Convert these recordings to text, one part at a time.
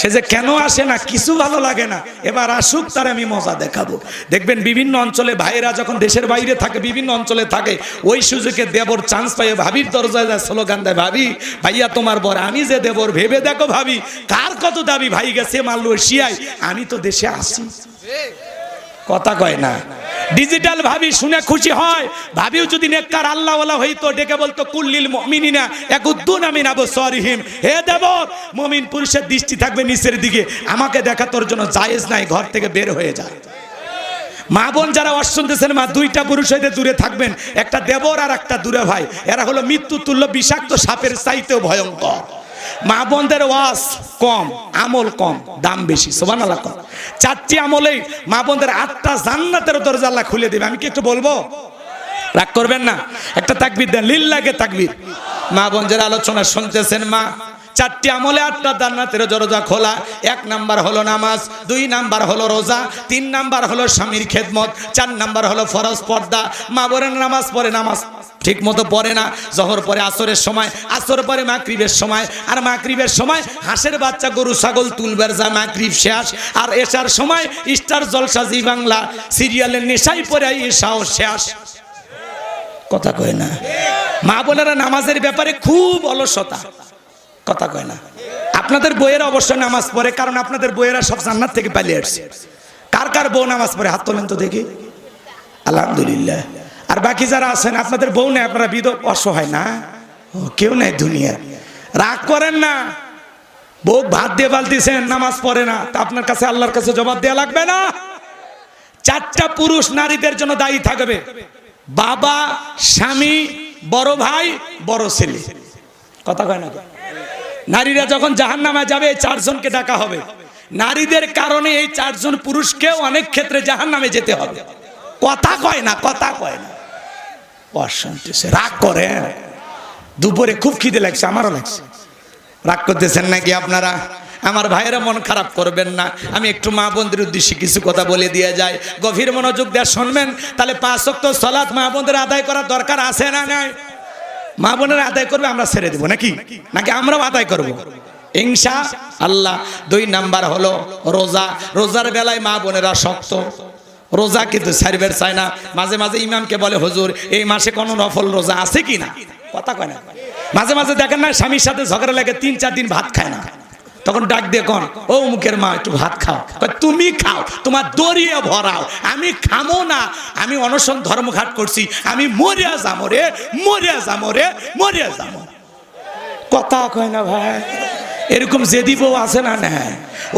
সে যে কেন আসে না, কিছু ভালো লাগে না। এবার আসুক, তার আমি মজা দেখাবো। দেখবেন বিভিন্ন অঞ্চলে ভাইয়েরা যখন দেশের বাইরে থাকে, বিভিন্ন অঞ্চলে থাকে, ওই সুযোগে দেবর চান্স পাইয়ে ভাবির দরজায় যায়, স্লোগান দেয়, ভাবি, ভাইয়া তোমার বর, আমি যে দেবর, ভেবে দেখো ভাবি, কার কত দাবি, ভাই গেছে মালয়েশিয়ায় আমি তো দেশে আসি। কথা কয় না। ডিজিটাল ভাবি শুনে খুশি হয়। ভাবিও যদি নেককার আল্লাহওয়ালা হইতো, ডেকে বলতো, কুল্লিল মুমিনিনা একুদ্দুন আমিন আবু সরিহিম হে দেবর, মুমিন পুরুষের দৃষ্টি থাকবে নিচের দিকে। আমাকে দেখা তোর জন্য জায়েজ নাই, ঘর থেকে বের হয়ে যায় মা বোন যারা অশুনতেছেন মা, দুইটা পুরুষ হইতে দূরে থাকবেন। একটা দেবর আর একটা দূরে ভাই। এরা হলো মৃত্যু তুল্য বিষাক্ত সাপের চাইতেও ভয়ঙ্কর। মা বোনদের ওয়াস কম, আমল কম, দাম বেশি সোবান আল্লাহ কম। চারটি আমলেই মা বোনদের আটটা জান্নাতের দরজা আল্লাহ খুলে দেবে, আমি কি একটু বলব? রাগ করবেন না? একটা তাকবির দেন লিল্লাকে তাকবির। মা বোনদের আলোচনা শুনতেছেন মা চারটি আমলে আটটা জান্নাতের দরজা খোলা। এক নাম্বার হলো নামাজ, দুই নাম্বার হলো রোজা, তিন নাম্বার হলো স্বামীর খেদমত, চার নাম্বার হলো ফরজ পর্দা। মা বোনের নামাজ পড়ে নামাজ ঠিক মতো পড়ে না। জহর পরে আসরের সময়, আসর পরে মাকরিবের সময়। আর মাকরিবের সময় হাঁসের বাচ্চা, গরু, ছাগল তুলবার যা মাকরিব শেষ। আর এসার সময় স্টার জলসা জি বাংলা। সিরিয়ালের নেশাই পরে এসাও শেষ। কথা কয় না। মা বোনেরা, নামাজের ব্যাপারে খুব অলসতা। কথা কয় না। আপনাদের বইয়েরা অবশ্যই নামাজ পড়ে, কারণ আপনাদের বইয়েরা সব জান্নাত থেকে পালিয়ে আসছে। কার কার বউ নামাজ পড়ে? হাত তোলেন তো দেখি। আলহামদুলিল্লাহ। আর বাকি যারা আছেন, আপনাদের বউ নেই, আপনারা বিধ অসহায় না। কেউ নেই দুনিয়া রাগ করেন না। বউ ভাত দিয়ে বালতিছেন, নামাজ পড়ে না। তা আপনার কাছে আল্লাহর কাছে জবাব দেওয়া লাগবে না? চারটা পুরুষ নারীদের জন্য দায়ী থাকবে। বাবা, স্বামী, বড় ভাই, বড় ছেলে। কথা কয় না নারীরা যখন জাহান নামায় যাবে এই চারজনকে ডাকা হবে। নারীদের কারণে এই চারজন পুরুষকেও অনেক ক্ষেত্রে জাহান নামে যেতে হবে। কথা কয় না, কথা কয় না। অশান্তি রাগ করে দুপুরে খুব খিদে লাগছে, আমারও লাগছে। রাগ করতেছেন নাকি আপনারা? আমার ভাইয়েরা মন খারাপ করবেন না। আমি একটু মা বোনদের উদ্দেশ্যে কিছু কথা বলে দিয়ে যাই। গভীর মনোযোগ দেওয়া শুনবেন। তাহলে পাঁচ অক্ত সলাৎ মা বোনদের আদায় করার দরকার আছে না নাই? মা বোনেরা আদায় করবে, আমরা ছেড়ে দেবো, নাকি? নাকি আমরাও আদায় করব। ইংসা আল্লাহ, দুই নাম্বার হলো রোজা। রোজার বেলায় মা বোনেরা শক্ত। রোজা কিন্তু সার্ভের চায় না। মাঝে মাঝে ইমামকে বলে, হুজুর, এই মাসে কোনো নফল রোজা আছে কি না? কথা কয় না। মাঝে মাঝে দেখেন না, স্বামীর সাথে ঝগড়া লাগে, তিন চার দিন ভাত খায় না। তখন ডাক দিয়ে কন, ও মুখের মা, একটু ভাত খাও। তুমি খাও, তোমার দরিয়ে ভরাও, আমি খামো না, আমি অনশন ধর্মঘাট করছি, আমি মরিয়া যাব রে, মরিয়া যাব রে, মরিয়া যাব কথা কয় না ভাই, এরকম জেদি বউ আছে না না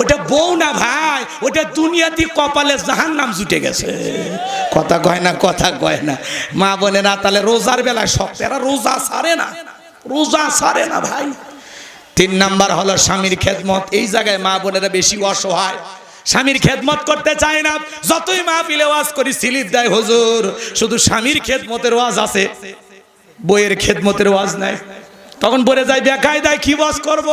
ওটা বউ না ভাই, ওটা দুনিয়াতে কপালে জাহান নাম জুটে গেছে। কথা কয় না, কথা কয় না। মা বলে না তাহলে রোজার বেলায় শক্ত এরা রোজা সারে না, রোজা সারে না ভাই। তিন নাম্বার হলো স্বামীর খেদমত। এই জায়গায় মা বোনেরা বেশি অসহায়। স্বামীর খেদমত করতে চায় না। যতই মা পিলে ওয়াজ করি, স্লিপ দেয়, হুজুর, শুধু স্বামীর খেদমতের ওয়াজ আছে। বইয়ের খেদমতের ওয়াজ নাই। তখন বলে যায় দেখায় দেয় কি ওয়াজ করব।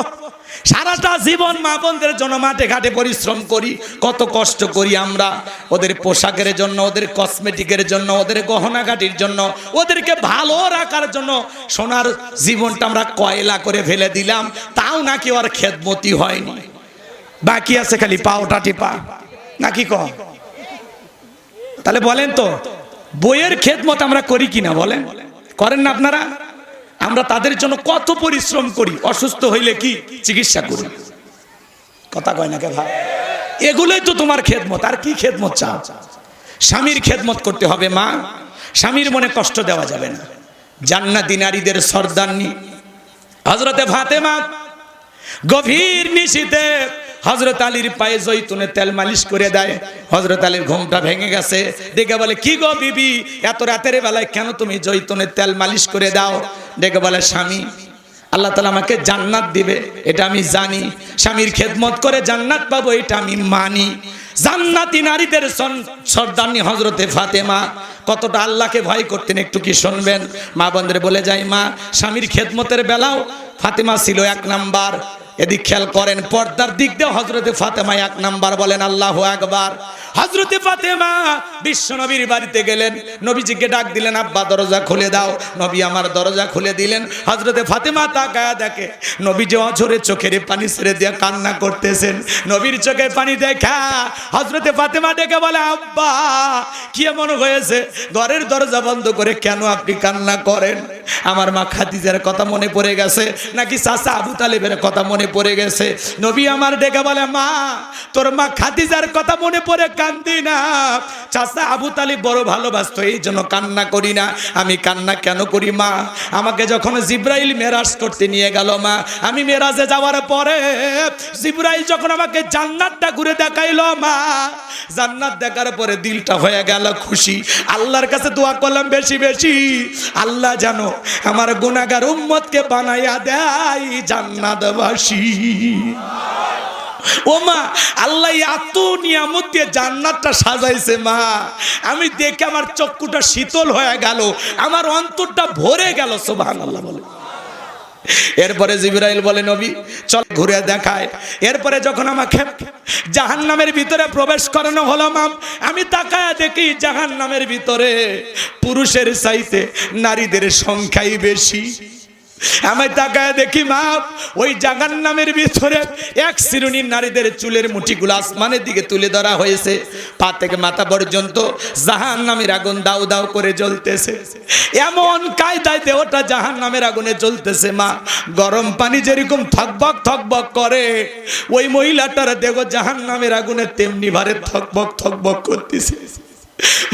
সারাটা জীবন মা বোনদের জন্য মাঠে ঘাটে পরিশ্রম করি, কত কষ্ট করি আমরা। ওদের পোশাকের জন্য, ওদের কসমেটিকের জন্য, ওদের গহনাঘাটির জন্য, ওদেরকে ভালো রাখার জন্য সোনার জীবনটা আমরা কয়লা করে ফেলে দিলাম, তাও নাকি ওর খেদমতি হয়নি। বাকি আছে খালি পাওটা টিপা। নাকি কম তাহলে বলেন তো, বইয়ের খেদমত আমরা করি কিনা বলেন? করেন না আপনারা? আমরা তাদের জন্য কত পরিশ্রম করি, অসুস্থ হইলে কি চিকিৎসা করি? কথা কয় না কে ভাই? এগুলোই তো তোমার খেদমত। আর কি খেদমত চাও? স্বামীর খেদমত করতে হবে, মা। স্বামীর মনে কষ্ট দেওয়া যাবে না। জান্নাতি নারীদের সর্দারনি হজরতে ফাতেমা, গভীর নিশিতে হজরত আলীর পায়ে জৈতুনে তেল মালিশ করে দেয়। হজরত আলীর ঘুমটা ভেঙে গেছে। দেখে বলে, কি গো বিবি? এত রাতের বেলায় কেন তুমি জৈতুনের তেল মালিশ করে দাও? দেখে বলে, স্বামী, আল্লাহ তালা আমাকে জান্নাত দিবে, এটা আমি জানি। স্বামীর খেদমত করে জান্নাত পাবো, এটা আমি মানি। জান্নাতি নারীদের সর্দারনি হজরতে ফাতেমা, কতটা আল্লাহকে ভয় করতেন, একটু কি শুনবেন? মা বন্ধের বলে যাই মা, স্বামীর খেদমতের বেলাও ফাতেমা ছিল এক নাম্বার। এদিক খেয়াল করেন, পর্দার দিক দিয়ে হজরতে ফাতেমা এক নাম্বার বলেন, আল্লাহ একবার হজরত ফাতেমা বিশ্ব নবীর বাড়িতে গেলেন। নবীজিকে ডাক দিলেন, আব্বা, দরজা খুলে দাও। নবী আমার দরজা খুলে দিলেন। হজরতে ফাতেমা তাকায়া দেখে, নবী যে অঝরে চোখের পানি ছেড়ে দিয়ে কান্না করতেছেন। নবীর চোখের পানি দেখা হজরতে ফাতেমা ডেকে বলে, আব্বা, কি এমন হয়েছে? ঘরের দরজা বন্ধ করে কেন আপনি কান্না করেন? আমার মা খাদিজার কথা মনে পড়ে গেছে, নাকি চাচা আবু তালেবের কথা মনে পড়ে গেছে? নবী আমার ডেকে বলে, মা, তোর মা খাদিজার কথা মনে পড়ে কান্দি না। চাচা আবু তালিব বড় ভালোবাসতো, এই জন্য কান্না করি না। আমি কান্না কেন করি, মা? আমাকে যখন জিব্রাইল মেরাজ করতে নিয়ে গেল, মা, আমি মেরাজে যাওয়ার পরে জিব্রাইল যখন আমাকে জান্নাতটা ঘুরে দেখাইলো, মা, জান্নাত দেখার পরে দিলটা হয়ে গেল খুশি। আল্লাহর কাছে দোয়া করলাম, বেশি বেশি। আল্লাহ জানো আমার গুনাগার উম্মতকে বানাইয়া দেয় জান্নাতবাসী। ও মা, আল্লাহ এত নিয়ামত দিয়ে জান্নাতটা সাজাইছে, মা। আমি দেখে আমার চক্ষুটা শীতল হয়ে গেল। আমার অন্তরটা ভরে গেল সোভান আল্লাহ বলে। এরপরে জিবরাইল বলে, নবী, চল ঘুরে দেখায়। এরপরে যখন আমাকে জাহান নামের ভিতরে প্রবেশ করানো হলো, মাম, আমি তাকায় দেখি জাহান নামের ভিতরে পুরুষের চাইতে নারীদের সংখ্যাই বেশি। আমি তাকায় দেখি মা, ওই জাগান নামের ভিতরে এক শ্রেণির নারীদের চুলের মুঠিগুলো আসমানের দিকে তুলে ধরা হয়েছে। পা থেকে মাথা পর্যন্ত জাহান নামের আগুন দাউ দাউ করে জ্বলতেছে। এমন কায়দায় দেহটা জাহান নামের আগুনে জ্বলতেছে মা। গরম পানি যেরকম থকবক থকবক করে, ওই মহিলাটার দেহ জাহান নামের আগুনে তেমনি ভারে থকবক থকবক করতেছে।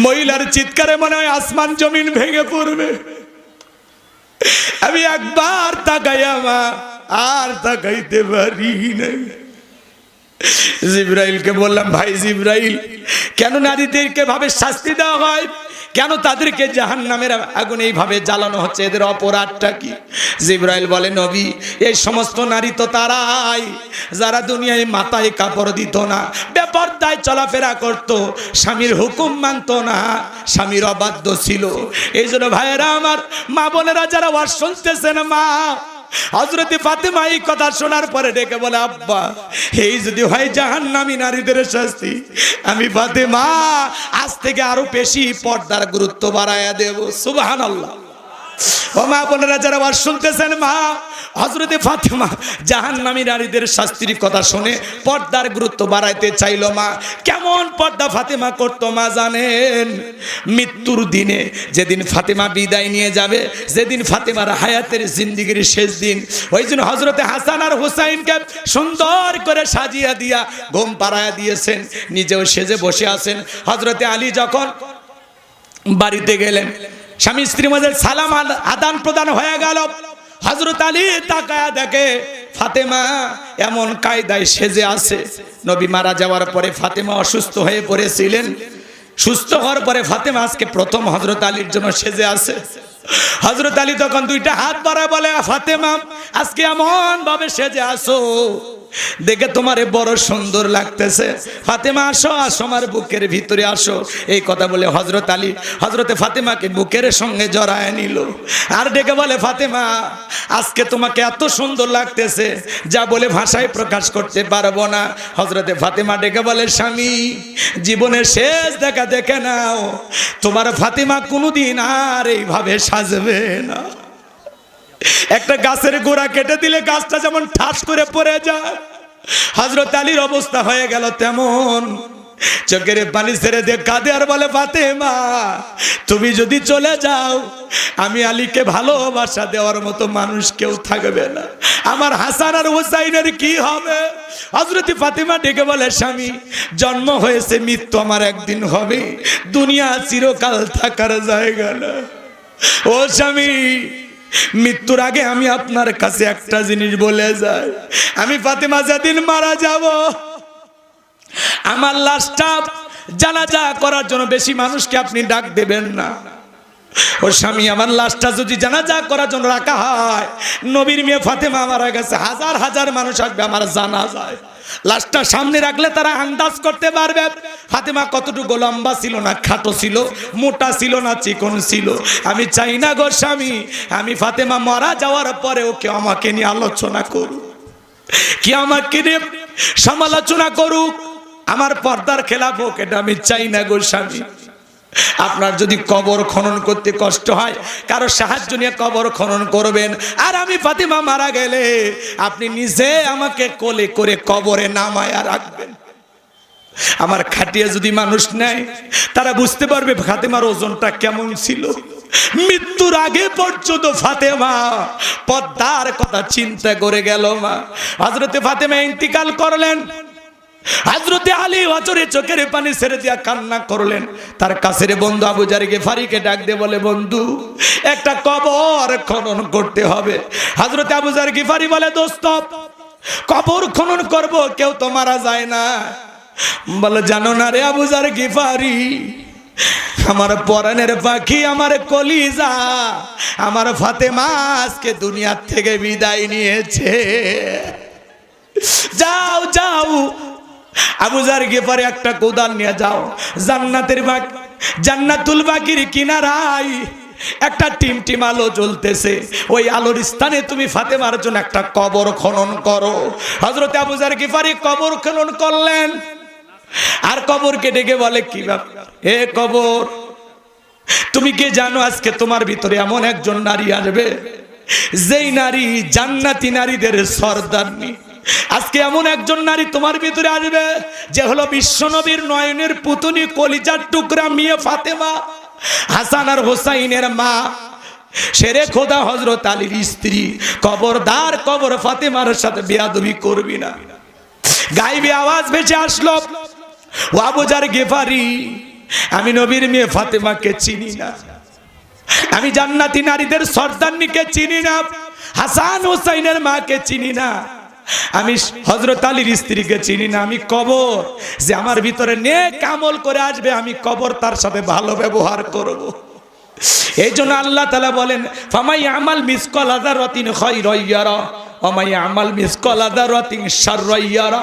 মহিলার চিৎকারে মনে হয় আসমান জমিন ভেঙে পড়বে। আমি একবার তাকাই আমা আর তাকাইতে পারি নাই জিব্রাইলকে বললাম, ভাই জিব্রাইল, কেন নারীদেরকে ভাবে শাস্তি দেওয়া হয়? কেন তাদেরকে জাহান নামের আগুন এইভাবে জ্বালানো হচ্ছে? এদের অপরাধটা কি? জিব্রাইল বলে, নবী, এই সমস্ত নারী তো তারাই, যারা দুনিয়ায় মাথায় কাপড় দিত না, বেপরদায় চলাফেরা করত, স্বামীর হুকুম মানত না, স্বামীর অবাধ্য ছিল। এই জন্য ভাইয়েরা আমার মা বোনেরা যারা ওয়াজ শুনতেছেন, মা হজরতে ফাতেমা এই কথা শোনার পরে ডেকে বলে, আব্বা, এই যদি হয় জাহান নামি নারীদের শাস্তি, আমি ফাতেমা, আজ থেকে আরও বেশি পর্দার গুরুত্ব বাড়াইয়া দেব। সুবাহান আল্লাহ ও মা বোনেরা, যারা আবার শুনতেছেন, মা হজরতে ফাতেমা জাহান নামী নারীদের শাস্তির কথা শুনে পর্দার গুরুত্ব বাড়াইতে চাইল, মা। কেমন পর্দা ফাতেমা করতো, মা, জানেন? মৃত্যুর দিনে যেদিন ফাতেমা বিদায় নিয়ে যাবে, যেদিন ফাতেমার হায়াতের জিন্দিগির শেষ দিন, ওই জন্য হজরতে হাসান আর হুসাইনকে সুন্দর করে সাজিয়া দিয়া ঘুম পাড়ায়া দিয়েছেন। নিজেও সেজে বসে আছেন। হজরতে আলী যখন বাড়িতে গেলেন স্বামী স্ত্রীর মধ্যে সালাম আদ- আদান প্রদান হয়ে গেল। হজরত আলী তাকায়া দেখে, ফাতেমা, এমন কায়দায় সেজে আছে। নবী মারা যাওয়ার পরে ফাতেমা অসুস্থ হয়ে পড়েছিলেন। সুস্থ হওয়ার পরে ফাতেমা আজকে প্রথম হজরত আলীর জন্য সেজে আছে। হজরত আলী তখন দুইটা হাত বাড়া বলে, ফাতেমা, আজকে এমন ভাবে সেজে আসো দেখে তোমারে বড় সুন্দর লাগতেছে। ফাতেমা, আসো আসো আমার বুকের ভিতরে, আসো। এই কথা বলে হজরত আলী হজরতে ফাতেমাকে বুকের সঙ্গে জড়ায় নিল। আর ডেকে বলে, ফাতেমা, আজকে তোমাকে এত সুন্দর লাগতেছে, যা বলে ভাষায় প্রকাশ করতে পারব না। হজরতে ফাতেমা ডেকে বলে, স্বামী, জীবনের শেষ দেখা দেখে নাও। তোমার ফাতেমা কোনোদিন আর এইভাবে সাজবে না। একটা গাছের গোড়া কেটে দিলে গাছটা যেমন ঠাস করে পড়ে যায় হজরত আলীর অবস্থা হয়ে গেল তেমন। চোখের পানি ছেড়ে দিয়ে কাঁদে আর বলে, ফাতেমা, তুমি যদি চলে যাও, আমি আলীকে ভালোবাসা দেওয়ার মতো মানুষ কেউ থাকবে না। আমার হাসান আর হুসাইনের কি হবে? হজরতি ফাতেমা ডেকে বলে, স্বামী, জন্ম হয়েছে, মৃত্যু আমার একদিন হবে। দুনিয়া চিরকাল থাকার জায়গা না। ও স্বামী মৃত্যুর আগে আমি আপনার কাছে একটা জিনিস বলে যাই। আমি ফাতেমা যেদিন মারা যাব, আমার লাশটা জানাজা করার জন্য বেশি মানুষকে আপনি ডাক দেবেন না। ও স্বামী, আমার লাশটা যদি জানাজা করার জন্য রাখা হয়, নবীর মেয়ে ফাতেমা মারা গেছে, হাজার হাজার মানুষ আসবে আমার জানা যায় লাশটা সামনে রাখলে তারা আন্দাজ করতে পারবে। ফাতেমা কতটুকু লম্বা ছিল না, খাটো ছিল, মোটা ছিল না, চিকন ছিল। আমি চাই না গো স্বামী, আমি ফাতেমা মারা যাওয়ার পরে ওকে আমাকে নিয়ে আলোচনা করুক। কি আমাকে নিয়ে সমালোচনা করুক? আমার পর্দার খেলাফ হোক, এটা আমি চাই না গো স্বামী। আপনার যদি কবর খনন করতে কষ্ট হয়, কারও সাহায্য নিয়ে কবর খনন করবেন। আর আমি ফাতিমা মারা গেলে আপনি নিজে আমাকে কোলে করে কবরে নামায়া রাখবেন। আমার খাটিয়ে যদি মানুষ নেয়, তারা বুঝতে পারবে ফাতেমার ওজনটা কেমন ছিল। মৃত্যুর আগে পর্যন্ত ফাতেমা পদ্মার কথা চিন্তা করে গেল মা। হজরতে ফাতেমা ইন্তিকাল করলেন। হাজরতে আলী অচরে চোখের পানি ছেড়ে দিয়া কান্না করলেন। তার কাছের বন্ধু আবু জারিকে ফারিকে ডাক দিয়ে বলে, বন্ধু, একটা কবর খনন করতে হবে। হাজরতে আবু জার গিফারি বলে, দোস্ত, কবর খনন করব, কেউ তো মারা যায় না। বলে, জানো না রে আবু জার গিফারি, আমার পরাণের পাখি আমার কলিজা, আমার ফাতেমা আজকে দুনিয়ার থেকে বিদায় নিয়েছে। যাও যাও আবুজার গেফারে একটা কোদাল নিয়ে যাও। জান্নাতের বাক জান্নাতুল বাকির কিনারায় একটা টিম টিম আলো জ্বলতেছে। ওই আলোর স্থানে তুমি ফাতেমার জন্য একটা কবর খনন করো। হজরতে আবুজার গিফারি কবর খনন করলেন। আর কবরকে ডেকে বলে, কি ব্যাপার? এ কবর, তুমি কে জানো আজকে তোমার ভিতরে এমন একজন নারী আসবে? যেই নারী জান্নাতি নারীদের সর্দারনি। আজকে এমন একজন নারী তোমার ভিতরে আসবে যে হলো বিশ্বনবীর নয়নের পুতুনি কলিজার টুকরা মেয়ে ফাতেমা, হাসান আর হোসাইনের মা। সেরে খোদা হজরত আলীর স্ত্রী, কবরদার কবর ফাতেমার সাথে বেয়াদবি করবি না। গাইবে আওয়াজ ভেসে আসলো, ও আবুজার গেফারি, আমি নবীর মেয়ে ফাতেমাকে চিনি না। আমি জান্নাতি নারীদের সর্দারনিকে চিনি না। হাসান হোসাইনের মাকে চিনি না। আমি হজরত আলীর স্ত্রীকে চিনি না, আমি কবর যে আমার ভিতরে নে কামল করে আসবে, আমি কবর তার সাথে ভালো ব্যবহার করব। এই জন্য আল্লাহ তালা বলেন, ফামাই আমাল মিসকল আদার রতিন হয় রইয়ারা অমাই আমাল মিসকল আদার রতিন সার রইয়ারা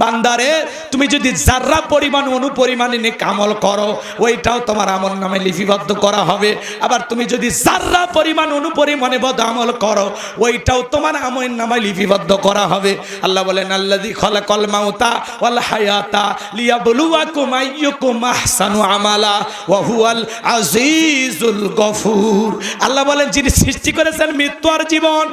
বান্দারে, তুমি যদি যার্রা পরিমাণ অনুপরিমাণে নিয়ে কামল করো, ওইটাও তোমার আমল নামে লিপিবদ্ধ করা হবে। আবার তুমি যদি যার্রা পরিমাণ অনুপরিমাণে বদ আমল করো, ওইটাও তোমার আমল নামে লিপিবদ্ধ করা হবে। আল্লাহ বলেন আল্লাদি খলাকল মাউতা ওয়াল হায়াতা লিয়াবলুয়াকুম আইয়ুকুম আহসানু আমালা ওয়া হুয়াল আজিজুল গফুর। আল্লাহ বলেন, যিনি সৃষ্টি করেছেন মৃত্যু আর জীবন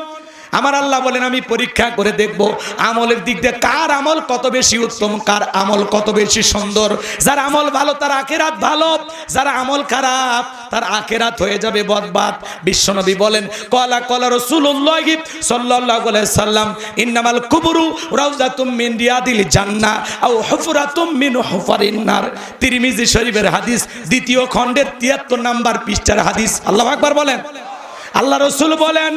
আমার আল্লাহ বলেন, আমি পরীক্ষা করে দেখব আমলের দিক দিয়ে কার আমল কত বেশি উত্তম, কার আমল কত বেশি সুন্দর। যার আমল ভালো, তার আখেরাত ভালো। যার আমল খারাপ, তার আখেরাত হয়ে যাবে বদবাদ। বিশ্বনবী বলেন, কলা কলা রসুল্লাহ সাল্লাল্লাহু সাল্লাম, ইন্নামাল কুবরু রাউজাতুম মিন রিয়াদিল জান্নাহ আও হুফরাতুম মিন হুফারিন নার। তিরমিজি শরীফের হাদিস, দ্বিতীয় খণ্ডের 73 নাম্বার পৃষ্ঠার হাদিস। আল্লাহ আকবার বলেন। আল্লাহ রসুল বলেন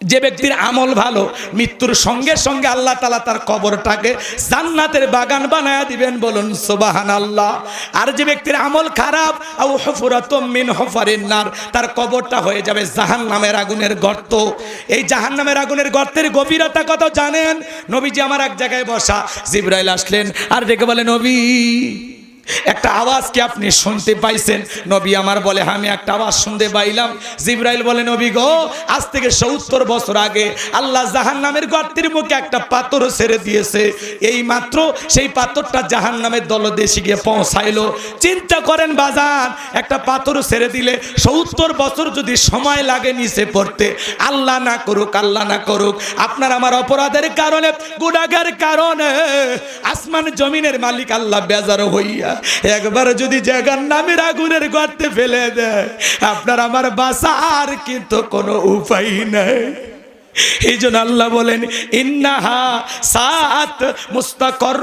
যে ব্যক্তির আমল ভালো, মৃত্যুর সঙ্গে সঙ্গে আল্লাহ তালা তার কবরটাকে জান্নাতের বাগান বানায় দিবেন বলুন সোবাহান আল্লাহ আর যে ব্যক্তির আমল খারাপ আউ হফুরাতম মিন হফারিন নার, তার কবরটা হয়ে যাবে জাহান নামের আগুনের গর্ত। এই জাহান নামের আগুনের গর্তের গভীরতা কত জানেন? নবীজি আমার এক জায়গায় বসা, জিব্রাইল আসলেন, আর ডেকে বলে, নবী একটা আওয়াজ কি আপনি শুনতে পাইছেন? নবী আমার বলে "হ্যাঁ, আমি একটা আওয়াজ শুনতে পাইলাম। জিব্রাইল বলে নবী গো আজ থেকে সত্তর বছর আগে আল্লাহ জাহান নামের গর্তের মুখে একটা পাথর ছেড়ে দিয়েছে। এই মাত্র সেই পাথরটা জাহান নামের দলদেশে গিয়ে পৌঁছাইলো। চিন্তা করেন বাজান একটা পাথর ছেড়ে দিলে সত্তর বছর যদি সময় লাগে নিচে পড়তে আল্লাহ না করুক আল্লাহ না করুক। আপনার আমার অপরাধের কারণে গুণাগার কারণে আসমান জমিনের মালিক আল্লাহ বেজার হইয়া একবার যদি জায়গার নামের আগুনের গর্তে ফেলে দেয়, আপনার আমার বাসার কিন্তু কোনো উপায় নাই। এই জন্য আল্লাহ বলেন, ইন্নাহা সাত মুস্তাকর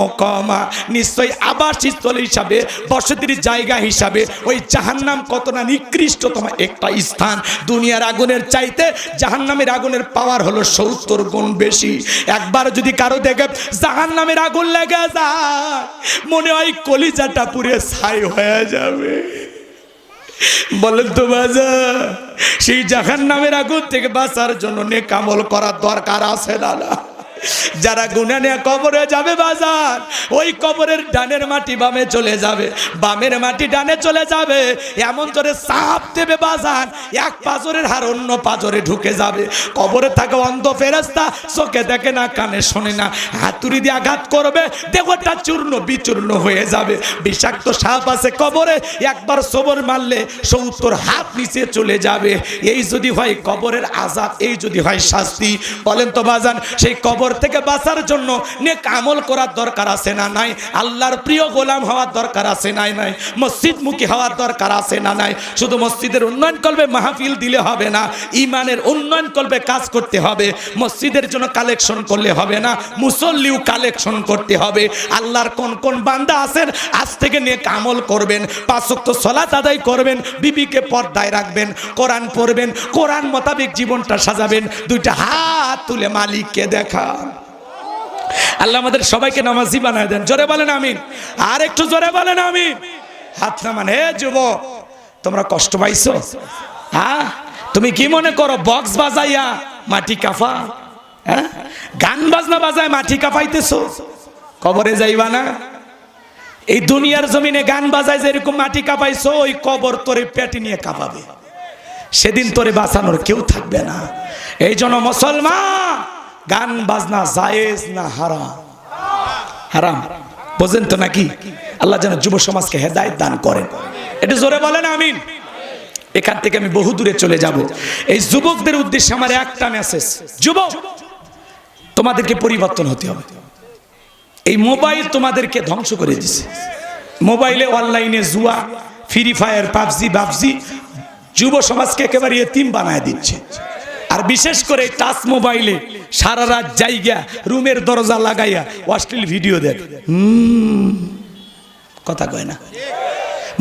মকমা। নিশ্চয়ই আবাসস্থল হিসাবে, বসতির জায়গা হিসাবে ওই জাহান্নাম কত না নিকৃষ্টতম একটা স্থান। দুনিয়ার আগুনের চাইতে জাহান্নামের আগুনের পাওয়ার হলো সত্তর গুণ বেশি। একবার যদি কারও দেখে জাহান্নামের আগুন লেগে যায়, মনে হয় কলিজাটা পুরে ছাই হয়ে যাবে। বলেন তো বাজা, সেই জাহান নামের আগুন থেকে বাঁচার জন্য নেকামল করার দরকার আছে না? যারা গুনা নিয়ে কবরে যাবে বাজার, ওই কবরের ডানের মাটি বামে চলে যাবে। বামের মাটি ডানে চলে যাবে। এমন করে চাপ দেবে বাজার, এক পাজরের হার অন্য পাজরে ঢুকে যাবে। কবরে থাকে অন্ধ ফেরেস্তা চোখে দেখে না, কানে শোনে না। হাতুড়ি দিয়ে আঘাত করবে, দেহটা চূর্ণ বিচূর্ণ হয়ে যাবে। বিষাক্ত সাপ আছে কবরে, একবার সবর মারলে সত্তর হাত নিচে চলে যাবে। এই যদি হয় কবরের আজাব, এই যদি হয় শাস্তি। বলেন তো বাজান, সেই কবর থেকে বাঁচার জন্য নেক আমল করার দরকার আছে না নাই? আল্লাহর প্রিয় গোলাম হওয়ার দরকার আছে নাই নাই? মসজিদ মুখী হওয়ার দরকার আছে না নাই? শুধু মসজিদের উন্নয়ন করবে মাহফিল দিলে হবে না, ইমানের উন্নয়ন করবে কাজ করতে হবে, মসজিদের জন্য কালেকশন করলে হবে না, মুসল্লিও কালেকশন করতে হবে। আল্লাহর কোন কোন বান্দা আছেন, আজ থেকে নেক আমল করবেন পাঁচক্ত সলাত আদায় করবেন, বিবিকে পর্দায় রাখবেন, কোরআন পড়বেন, কোরআন মোতাবেক জীবনটা সাজাবেন, দুইটা হাত তুলে মালিককে দেখান আল্লাহ আমাদের সবাইকে নামাজি বানায় দেন। জোরে বলেন আমিন। আর একটু জোরে বলেন আমিন। হাত নামান। হে যুব তোমরা কষ্ট পাইছো? হ্যাঁ? তুমি কি মনে করো, বক্স বাজাইয়া মাটি কাফা? হ্যাঁ? গান বাজনা বাজায় মাটি কাফাইতেছো? কবরে যাইবা না? এই দুনিয়ার জমিনে গান বাজায় যেরকম মাটি কাঁপাইছো ওই কবর তোরে পেটি নিয়ে কাঁপাবে। সেদিন তোরে বাঁচানোর কেউ থাকবে না। এই জন্য মুসলমান গান, বাজনা জায়েজ না হারাম? হারাম। বোঝেন তো নাকি? আল্লাহ যেন যুব সমাজকে হেদায়ত দান করেন। এটা জোরে বলেন, আমিন। এখান থেকে আমি বহু দূরে চলে যাব। এই যুবকদের উদ্দেশ্যে আমার একটা মেসেজ যুবক, তোমাদেরকে পরিবর্তন হতে হবে। এই মোবাইল তোমাদেরকে ধ্বংস করে দিছে। মোবাইলে, অনলাইনে জুয়া, ফ্রি ফায়ার, পাবজি, বাবজি, যুব সমাজকে একেবারে এতিম বানায় দিচ্ছে। আর বিশেষ করে টাচ মোবাইলে সারা রাত জায়গা, রুমের দরজা লাগাইয়া অশ্লীল ভিডিও দেখ কথা কয় না।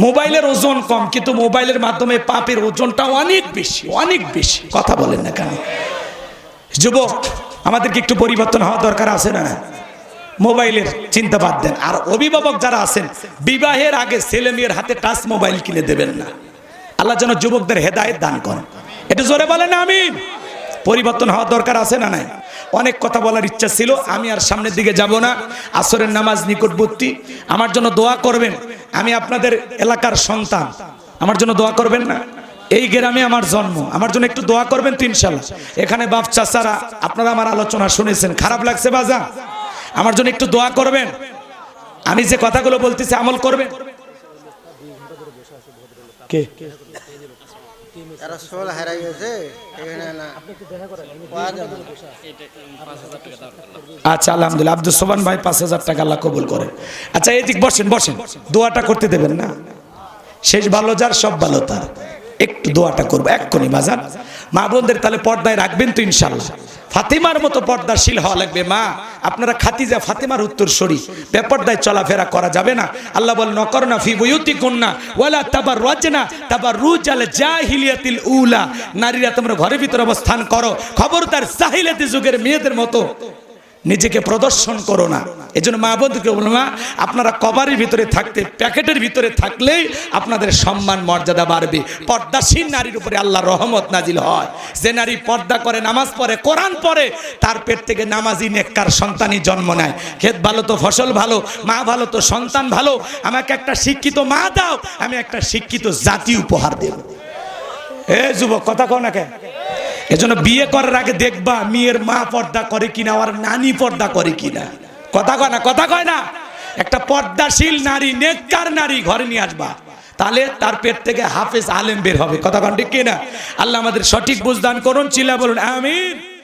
মোবাইলের ওজন কম, কিন্তু মোবাইলের মাধ্যমে পাপের ওজনটা অনেক বেশি অনেক বেশি। কথা বলেন না কেন? যুবক, আমাদেরকে একটু পরিবর্তন হওয়া দরকার আছে না না? মোবাইলের চিন্তা বাদ দেন। আর অভিভাবক যারা আছেন, বিবাহের আগে ছেলে মেয়ের হাতে টাচ মোবাইল কিনে দেবেন না। আল্লাহ যেন যুবকদের হেদায়েত দান করেন। এটা জোরে বলেন আমিন। পরিবর্তন হওয়ার দরকার আছে না নাই? অনেক কথা বলার ইচ্ছা ছিল, আমি আর সামনের দিকে যাব না। আসরের নামাজ নিকটবর্তী। আমার জন্য দোয়া করবেন, আমি আপনাদের এলাকার সন্তান। আমার জন্য দোয়া করবেন না? এই গ্রামে আমার জন্ম। আমার জন্য একটু দোয়া করবেন তো ইনশাল্লাহ এখানে বাপ চাচারা, আপনারা আমার আলোচনা শুনেছেন। খারাপ লাগছে বাজা আমার জন্য একটু দোয়া করবেন। আমি যে কথাগুলো বলতেছি, আমল করবেন। কে? এরা সোল হারাই গেছে এখানে না। পাওয়া যাবে না। আচ্ছা আলহামদুলিল্লাহ। আব্দুল সোবান ভাই পাঁচ হাজার টাকা আল্লাহ কবুল করে। আচ্ছা এদিক বসেন বসেন। দোয়াটা করতে দেবেন না? শেষ ভালো যার সব ভালো তার। একটু দোয়াটা করব, এক্ষুনি বাজার মা বোনদের তাহলে পর্দায় রাখবেন তো ইনশাল্লাহ। ফাতিমার মতো পর্দাশীল হওয়া লাগবে, মা। আপনারা খাতিজা ফাতিমার উত্তর সরি বেপর্দায় চলাফেরা করা যাবে না। আল্লাহ বল নকর না ফি বইতি কন্যা ওয়ালা তাবার রজনা তাবার রুজ আল জাহিলিয়াতিল উলা। নারীরা তোমরা ঘরের ভিতরে অবস্থান করো। খবরদার জাহিলিয়াতি যুগের মেয়েদের মতো। নিজেকে প্রদর্শন করো না। এই জন্য মা বন্ধুকে বলব মা, আপনারা কভারের ভিতরে থাকতে, প্যাকেটের ভিতরে থাকলেই আপনাদের সম্মান, মর্যাদা বাড়বে। পর্দাসীন নারীর উপরে আল্লাহ রহমত নাজিল হয়। যে নারী পর্দা করে, নামাজ পড়ে, কোরআন পড়ে, তার পেট থেকে নামাজি নেককার সন্তানই জন্ম নেয়। ক্ষেত ভালো তো ফসল ভালো, মা ভালো তো সন্তান ভালো, আমাকে একটা শিক্ষিত মা দাও, আমি একটা শিক্ষিত জাতি উপহার দেব। এ যুবক, কথা কও না কেন? এজন্য বিয়ে করার আগে দেখবা মেয়ের মা পর্দা করে কিনা, আর নানি পর্দা করে কিনা। কথা কয় না, কথা কয় না? একটা পর্দাশীল নারী, নেককার নারী ঘরে নিয়ে আসবা। তাহলে তার পেট থেকে হাফেজ আলেম বের হবে। কথা কন ঠিক কিনা? আল্লাহ আমাদের সঠিক বুঝদান করুন, চিল্লা বলুন, আমিন।